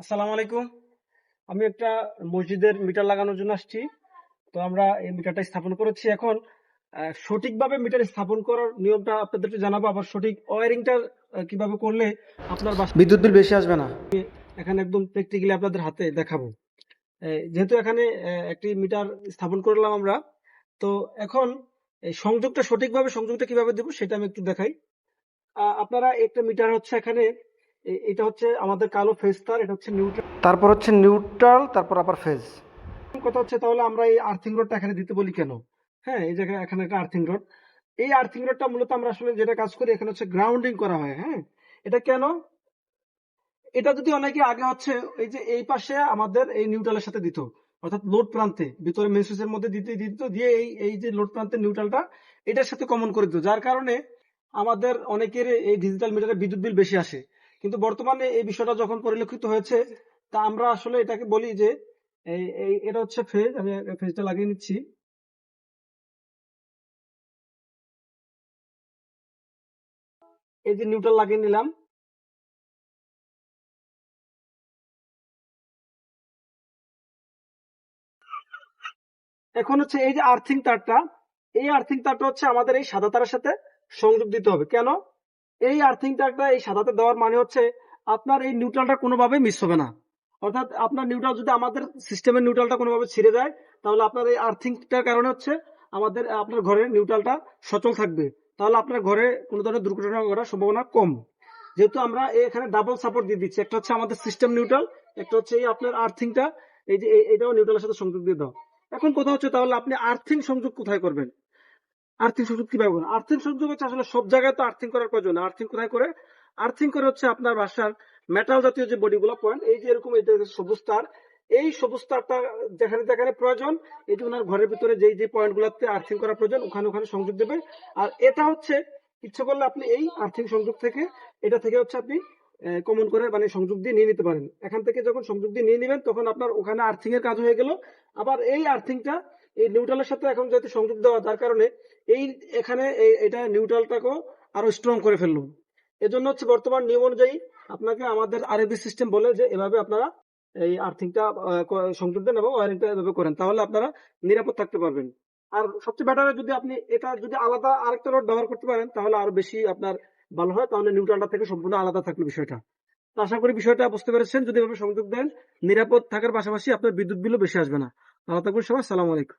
আসসালামু আলাইকুম। আমি একটা মসজিদের মিটার লাগানোর জন্য আসছি। তো আমরা এই মিটারটা স্থাপন করেছি। এখন সঠিকভাবে মিটার স্থাপন করার নিয়মটা আপনাদেরকে জানাব। আবার সঠিক ওয়ারিংটা কীভাবে করলে আপনার বিদ্যুৎ বিল বেশি আসবে না। এখানে একদম প্র্যাকটিক্যালি আপনাদের হাতে দেখাবো। যেহেতু এখানে একটি মিটার স্থাপন করলাম আমরা তো এখন এই সংযোগটা সঠিকভাবে সংযোগটা কীভাবে দেবো সেটা আমি একটু দেখাই। আপনারা একটা মিটার হচ্ছে এখানে এটা হচ্ছে আমাদের কালো ফেজ তার এটা হচ্ছে নিউট্রাল তারপর হচ্ছে নিউট্রাল তারপর আবার ফেজ কথা হচ্ছে তাহলে আমরা এই আর্থিং রডটা এখানে দিতে বলি কেন? হ্যাঁ এই জায়গায় এখানে একটা আর্থিং রড এই আর্থিং রডটা মূলত আমরা আসলে যেটা কাজ করি এখানে হচ্ছে গ্রাউন্ডিং করা হয় হ্যাঁ? এটা কেন? এটা যদি অনেকে আগে হচ্ছে এই যে এই পাশে আমাদের এই নিউট্রালের সাথে দিত অর্থাৎ লোড প্রান্তে ভিতরে মেসেজের মধ্যে দিতে দিত দিয়ে এই এই যে লোড প্রান্তের নিউট্রালটা এটার সাথে কমন করে দিত। যার কারণে আমাদের অনেকের এই ডিজিটাল মিটারে বিদ্যুৎ বিল বেশি আসে। কিন্তু বর্তমানে এই বিষয়টা যখন পরিলক্ষিত হয়েছে, তা আমরা আসলে এটাকে বলি যে, এই এটা হচ্ছে ফেজ, আমি ফেজটা লাগিয়ে নিচ্ছি। এই যে নিউট্রাল লাগিয়ে নিলাম। এখন হচ্ছে এই যে আর্থিং তারটা, এই আর্থিং তারটা হচ্ছে আমাদের এই সাদা তারের সাথে সংযোগ দিতে হবে। কেন? এই আর্থিং তারটা এই সাদাতে দেওয়ার মানে হচ্ছে আপনার এই নিউট্রালটা কোনোভাবে মিস হবে না। অর্থাৎ আপনার নিউট্রাল যদি আমাদের সিস্টেমের নিউট্রালটা কোনোভাবে ছিঁড়ে যায়, তাহলে আপনার এই আর্থিংটার কারণে হচ্ছে আমাদের, আপনার ঘরের নিউট্রালটা সচল থাকবে। তাহলে আপনার ঘরে কোনো ধরনের দুর্ঘটনা ঘটার সম্ভাবনা কম। যেহেতু আমরা এখানে ডাবল সাপোর্ট দিয়ে দিচ্ছি, একটা হচ্ছে আমাদের সিস্টেম নিউট্রাল একটা হচ্ছে এই আপনার আর্থিংটা এই যে এটাও নিউট্রালের সাথে সংযোগ দিয়ে দাও। এখন কথা হচ্ছে তাহলে আপনি আর্থিং সংযোগ কোথায় করবেন? আর্থিং সংযোগ কীভাবে করবেন আর্থিং সংযোগ হচ্ছে আসলে সব জায়গায় তো আর্থিং করার প্রয়োজন আর্থিং কোথায় করে? আর্থিং করে হচ্ছে আপনার বাসার মেটাল জাতীয় যে বডিগুলো পয়েন্ট এই যে এরকম এই সবুজ তার, এই সবুজ তারটা যেখানে যেখানে প্রয়োজন এটি ওনার ঘরের ভিতরে যেই যে পয়েন্ট গুলাতে আর্থিং করা প্রয়োজন, ওখানে ওখানে সংযোগ দেবে। আর এটা হচ্ছে, ইচ্ছে করলে আপনি এই আর্থিং সংযোগ থেকে, এটা থেকে হচ্ছে আপনি কমন করে মানে সংযোগ দিয়ে নিয়ে নিতে পারেন। এখান থেকে যখন সংযোগ দিয়ে নিয়ে নেবেন, তখন আপনার ওখানে আর্থিং এর কাজ হয়ে গেল। আবার এই আর্থিংটা এই নিউট্রালের সাথে এখন যেহেতু সংযোগ দেওয়া, যার কারণে এই এখানে এটা নিউট্রালটাকেও আরও স্ট্রং করে ফেলল। এজন্য হচ্ছে বর্তমান নিয়ম অনুযায়ী আপনাকে আমাদের আরএবি সিস্টেম বলে যে এভাবে আপনারা এই আর্থিংটা সংযোগ দেন এবং ওয়ারিংটা এভাবে করেন, তাহলে আপনারা নিরাপদ থাকতে পারবেন। আর সবচেয়ে বেটার যদি আপনি এটা যদি আলাদা আরেকটা রড ব্যবহার করতে পারেন, তাহলে আরও বেশি আপনার ভালো হয়, তাহলে নিউট্রালটা থেকে সম্পূর্ণ আলাদা থাকল বিষয়টা। আশা করি বিষয়টা বুঝতে পেরেছেন। যদি এভাবে সংযোগ দেন, নিরাপদ থাকার পাশাপাশি আপনার বিদ্যুৎ বিলও বেশি আসবে না। ভালো থাকবেন সবাই, সালাম আলাইকুম।